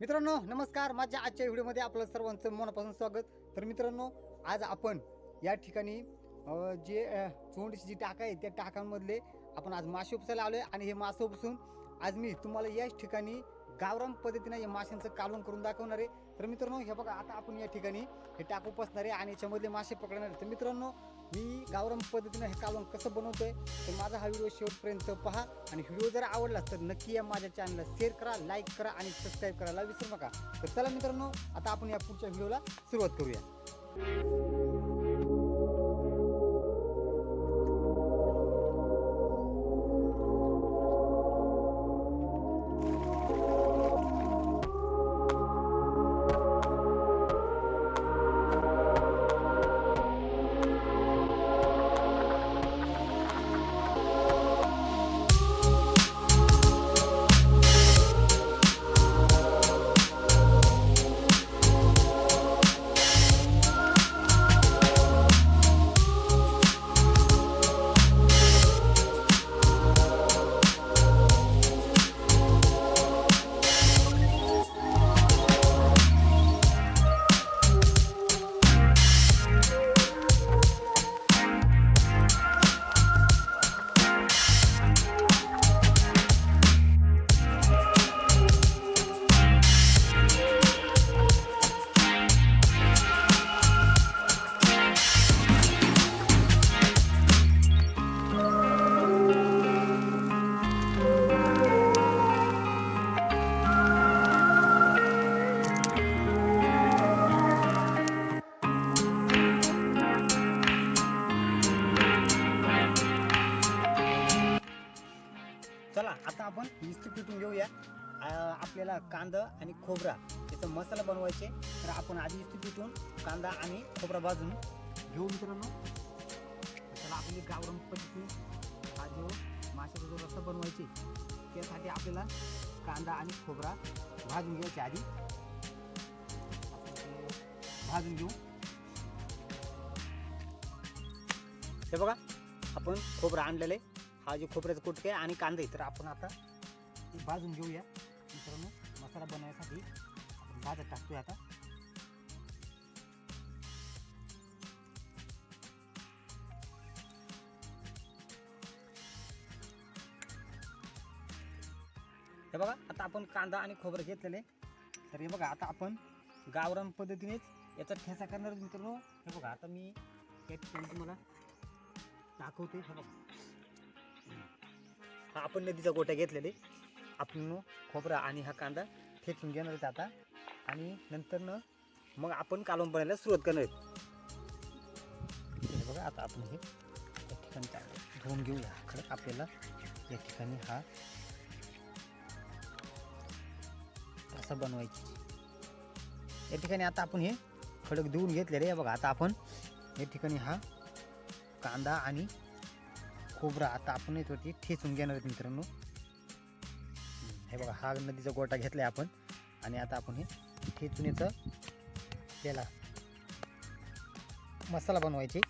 मित्रांनो नमस्कार. माझ्या आजच्या व्हिडिओमध्ये आपलं सर्वांचं मनापासून स्वागत. तर मित्रांनो आज आपण या ठिकाणी जे अ, चोंडीची जी टाका आहे त्या टाकांमधले आपण आज मासे उपसायला आलो आहे आणि हे मासे उपसून आज मी तुम्हाला याच ठिकाणी गावराम पद्धतीनं या माशांचं कालवण करून दाखवणार आहे. तर मित्रांनो हे बघा आता आपण या ठिकाणी हे टाकू उपसणार आहे आणि याच्यामधले मासे पकडणार आहे. तर मित्रांनो मी गावराम पद्धतीनं हे कालवण कसं बनवतोय तर माझा हा व्हिडिओ शेवटपर्यंत पहा. आणि व्हिडिओ जर आवडला तर नक्की या माझ्या चॅनलला शेअर करा लाईक करा आणि सबस्क्राईब करायला विसरू नका. तर चला मित्रांनो आता आपण या पुढच्या व्हिडिओला सुरुवात करूया. कांदा आणि खोबरा याचा मसाला बनवायचे. तर आपण आधी इस्त्री पिटून कांदा आणि खोबरा भाजून घेऊ मित्रांनो. त्याला आपली गावरम पद्धती हा जो माशाचा जो रस्ता बनवायचे त्यासाठी आपल्याला कांदा आणि खोबरा भाजून घ्यायचे आधी. भाजून घेऊ. हे बघा आपण खोबरं आणलेलं आहे. हा जो खोबऱ्याचा कुटके आहे आणि कांदे तर आपण आता भाजून घेऊया. मसाला बनवण्यासाठी आपण भाजत टाकतोय आता. हे बघा आता आपण कांदा आणि खोबरं घेतलेले. तर हे बघा आता आपण गावरान पद्धतीनेच याचा ठेसा करणार मित्रांनो. हे बघा आता मी या ठिकाणी तुम्हाला दाखवते हे बघा. हा आपण नदीचा गोट्या घेतलेले. आपण खोबरा आणि हा कांदा ठेचून घेणार आहेत आता. आणि नंतरनं मग आपण कालवण बनायला सुरुवात करणार हे बघा आता आपण हे या ठिकाणी धुवून घेऊया. खरं आपल्याला या ठिकाणी हा असा बनवायची. या ठिकाणी आता आपण हे खडक धुवून घेतलेले आहे. बघा आता आपण या ठिकाणी हा कांदा आणि खोबरा आता आपण याच्यावरती ठेचून घेणार आहे मित्रांनो. हे बघा हा नदीचा गोटा घेतलाय आपण. आणि आता आपण हे ठेचून याचं त्याला मसाला बनवायची.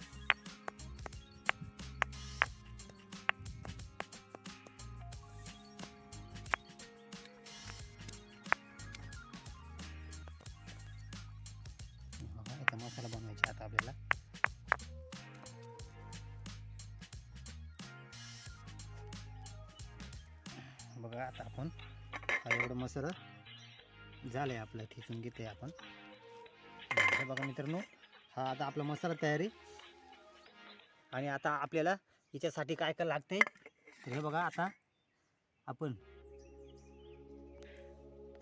मसाला बनवायचा आता आपल्याला. बघा आता आपण हा एवढं मसाला झालं आहे आपलं ठेचून घेते आपण. हे बघा मित्रांनो हा आता आपला मसाला तयारी. आणि आता आपल्याला याच्यासाठी काय काय लागते तर हे बघा आता आपण.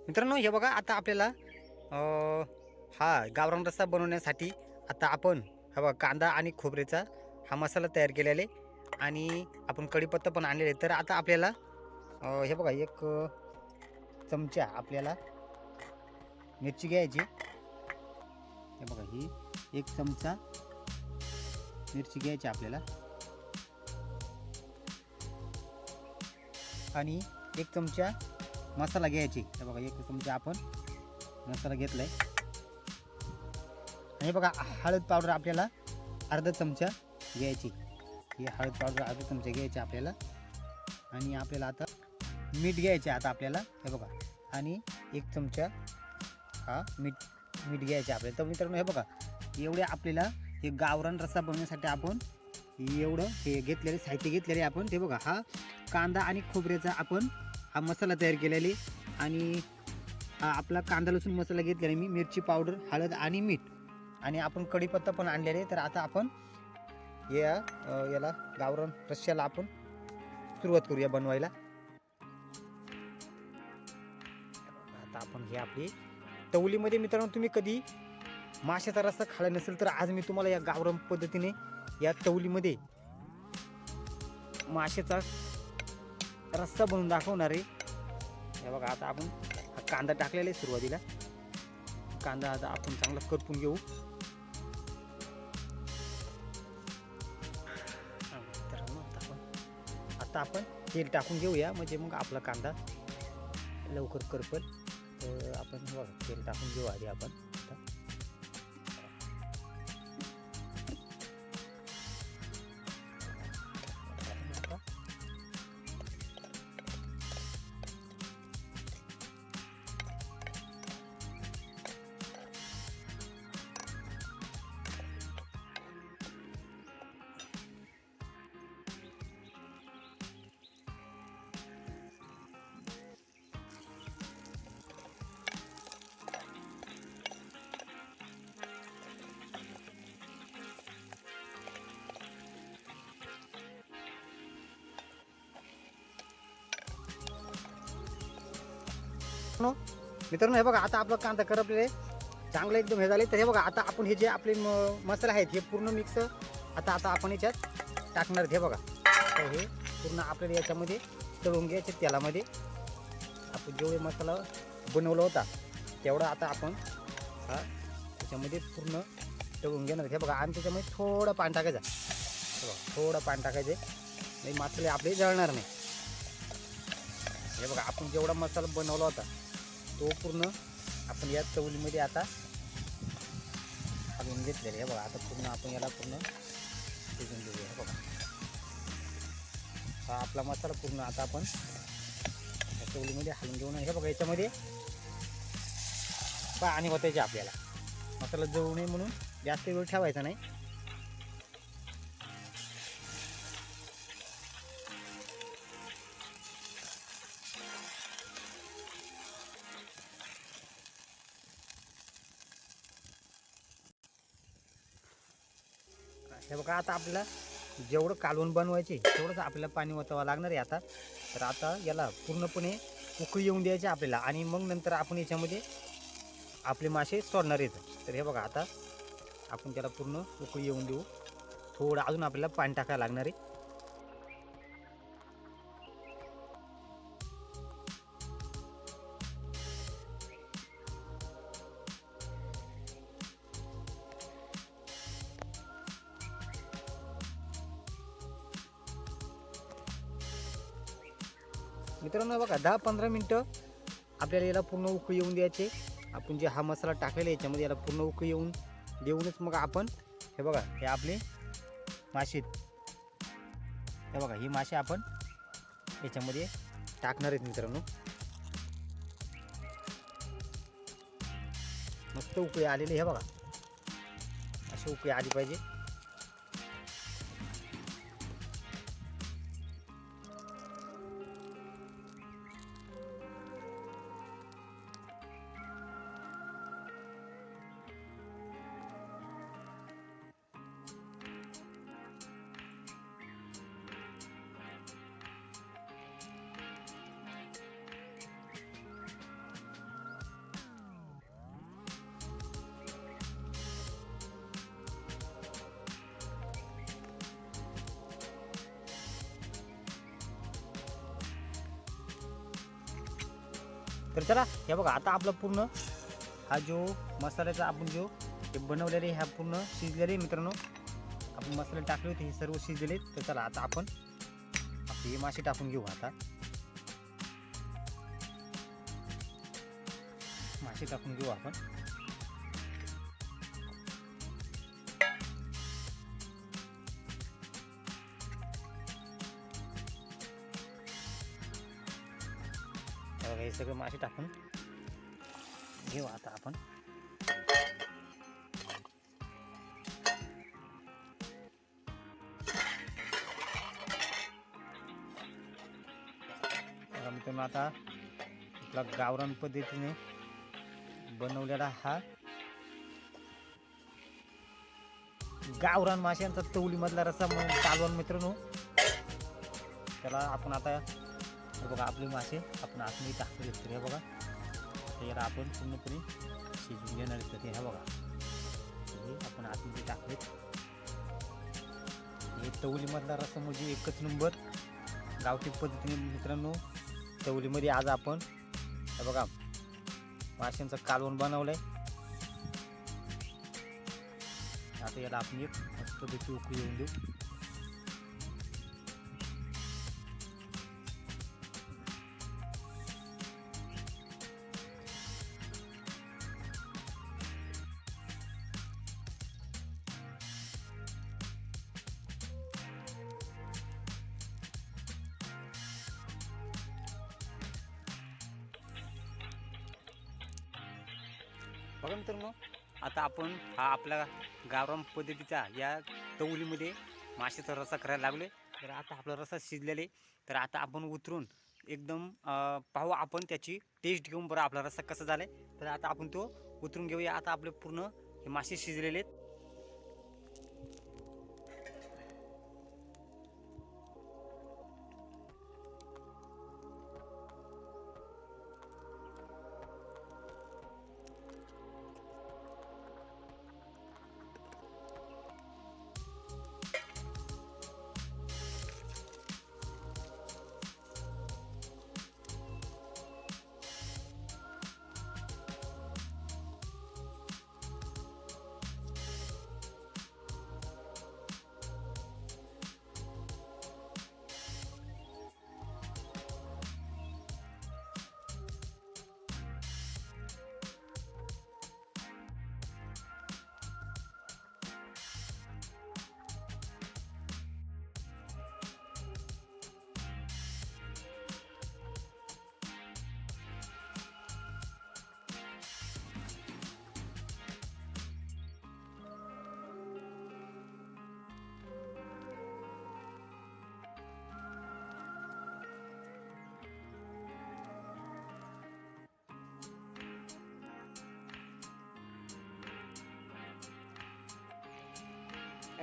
मित्रांनो हे बघा आता आपल्याला हा गावरान रस्सा बनवण्यासाठी आता आपण हा बघा कांदा आणि खोबरेचा हा मसाला तयार केलेला आहे. आणि आपण कढीपत्ता पण आणलेले आहे. तर आता आपल्याला हे बघा एक चमचा आपल्याला मिरची घ्यायची. हे बघा ही एक चमचा मिरची घ्यायची आपल्याला. आणि एक चमचा मसाला घ्यायची. हे बघा एक चमचा आपण मसाला घेतलाय. आणि हे बघा हळद पावडर आपल्याला अर्धा चमचा घ्यायची. ही हळद पावडर अर्धा चमचा घ्यायची आपल्याला. आणि आपल्याला आता मीठ घ्यायचे आता आपल्याला. हे बघा आणि एक चमचा हा मीठ मीठ घ्यायचे आपल्याला. तर मित्रांनो हे बघा एवढे आपल्याला हे गावरान रस्सा बनवण्यासाठी आपण एवढं हे घेतलेले साहित्य घेतलेले आपण. ते बघा हा कांदा आणि खोबऱ्याचा आपण हा मसाला तयार केलेली आणि हा आपला कांदा लसूण मसाला घेतलेला मी. मिरची पावडर हळद आणि मीठ. आणि आपण कढीपत्ता पण आणलेले तर आता आपण या याला गावरान रश्श्याला आपण सुरुवात करूया बनवायला. ही आपली. तवलीमध्ये मित्रांनो तुम्ही कधी माशाचा रस्ता खाल्ला नसेल तर आज मी तुम्हाला या गावरान पद्धतीने या तवलीमध्ये माशाचा रस्सा बनवून दाखवणार आहे. हे बघा आता आपण हा कांदा टाकलेला आहे सुरुवातीला. कांदा आता आपण चांगला करपून घेऊ. आता आपण आता आपण तेल टाकून घेऊया. म्हणजे मग आपला कांदा लवकर करपल तर आपण हे बघा तेल टाकून घेऊ आधी आपण मित्रांनो. हे बघा आता आपलं कांदा करपले चांगलं एकदम हे झाले तर हे बघा आता आपण हे जे आपले म- मसाले आहेत हे पूर्ण मिक्स आता आता आपण याच्यात टाकणार हे बघा. तर हे पूर्ण आपल्याला याच्यामध्ये तळून घ्यायचे तेलामध्ये. आपण जेवढे मसाला बनवला होता तेवढा आता आपण हा त्याच्यामध्ये पूर्ण तळून घेणार हे बघा आणि त्याच्यामध्ये थोडं पाणी टाकायचं बघा थोडं पाणी टाकायचं नाही मसाले आपले जळणार नाही. हे बघा आपण जेवढा मसाला बनवला होता तो पूर्ण आपण या चवलीमध्ये आता घालून घेतलेले हे बघा आता पूर्ण आपण याला पूर्ण शिजून घेऊया. हे बघा. हा आपला मसाला पूर्ण आता आपण या चवलीमध्ये हलून घेऊन हे बघा याच्यामध्ये पाणी होतायचे आपल्याला. मसाला जळू नये म्हणून जास्त वेळ ठेवायचा नाही. का बघा आता आपल्याला जेवढं कालवण बनवायचे तेवढंच आपल्याला पाणी ओतावं लागणार आहे आता. तर आता याला पूर्णपणे उकळी येऊन द्यायची आपल्याला आणि मग नंतर आपण याच्यामध्ये आपले मासे सोडणार आहेत. तर हे बघा आता आपण त्याला पूर्ण उकळी येऊन देऊ. थोडं अजून आपल्याला पाणी टाकायला लागणार आहे. मित्रांनो बघा दहा पंधरा मिनटं आपल्याला याला पूर्ण उकळी येऊन द्यायचे. आपण जे हा मसाला टाकलेला आहे याच्यामध्ये याला पूर्ण उकळी येऊन देऊनच मग आपण हे बघा हे आपले मासे हे बघा ही मासे आपण याच्यामध्ये टाकणार आहेत मित्रांनो. मस्त उकळी आलेली हे बघा. अशी उकळी आली पाहिजे. तर चला हे बघा आता आपला पूर्ण हा जो मसाल्याचा आपण जो हे बनवलेले ह्या पूर्ण शिजलेले मित्रांनो आपण मसाले टाकले होते हे सर्व शिजलेले. तर चला आता आपण आपले हे मासे टाकून घेऊ आता. मासे टाकून घेऊ आपण. हे टाकून घेऊ आता आपण. बघा मित्रांनो आता आपला गावरान पद्धतीने बनवलेला हा गावरान माशांचा तवलीमधला रस्सा म्हणून चालवण मित्रांनो. त्याला आपण आता हे बघा आपले मासे आपण आतमध्ये टाकले तर हे बघा. तर याला आपण पूर्णपणे शिजून घेणार आहेत ते हे बघा. हे आपण आतमध्ये टाकलेत. हे तवलीमधला रस्सा म्हणजे एकच नंबर गावठी पद्धतीने मित्रांनो तवलीमध्ये आज आपण हे बघा माशांचं कालवण बनवलंय. आता याला आपण एक मस्तपैकी उकळी येऊन देऊ. बघा मित्रांनो आता आपण हा आपला गावराम पद्धतीचा या तवलीमध्ये माशाचा रस्सा करायला लागले तर आता आपला रस्सा शिजलेले तर आता आपण उतरून एकदम पाहू आपण त्याची टेस्ट घेऊन बरं आपला रस्सा कसा झालाय. तर आता आपण तो उतरून घेऊया. आता आपले पूर्ण हे मासे शिजलेले आहेत.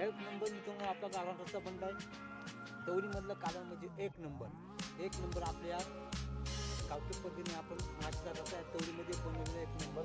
एक नंबर मित्रांनो आपला गावरान रस्सा बनत आहे. दौरीमधलं कालवण म्हणजे एक नंबर. एक नंबर आपल्या गावठी पद्धतीने आपण माशाचा रस्सा आहे तवरीमध्ये बनवलेला एक नंबर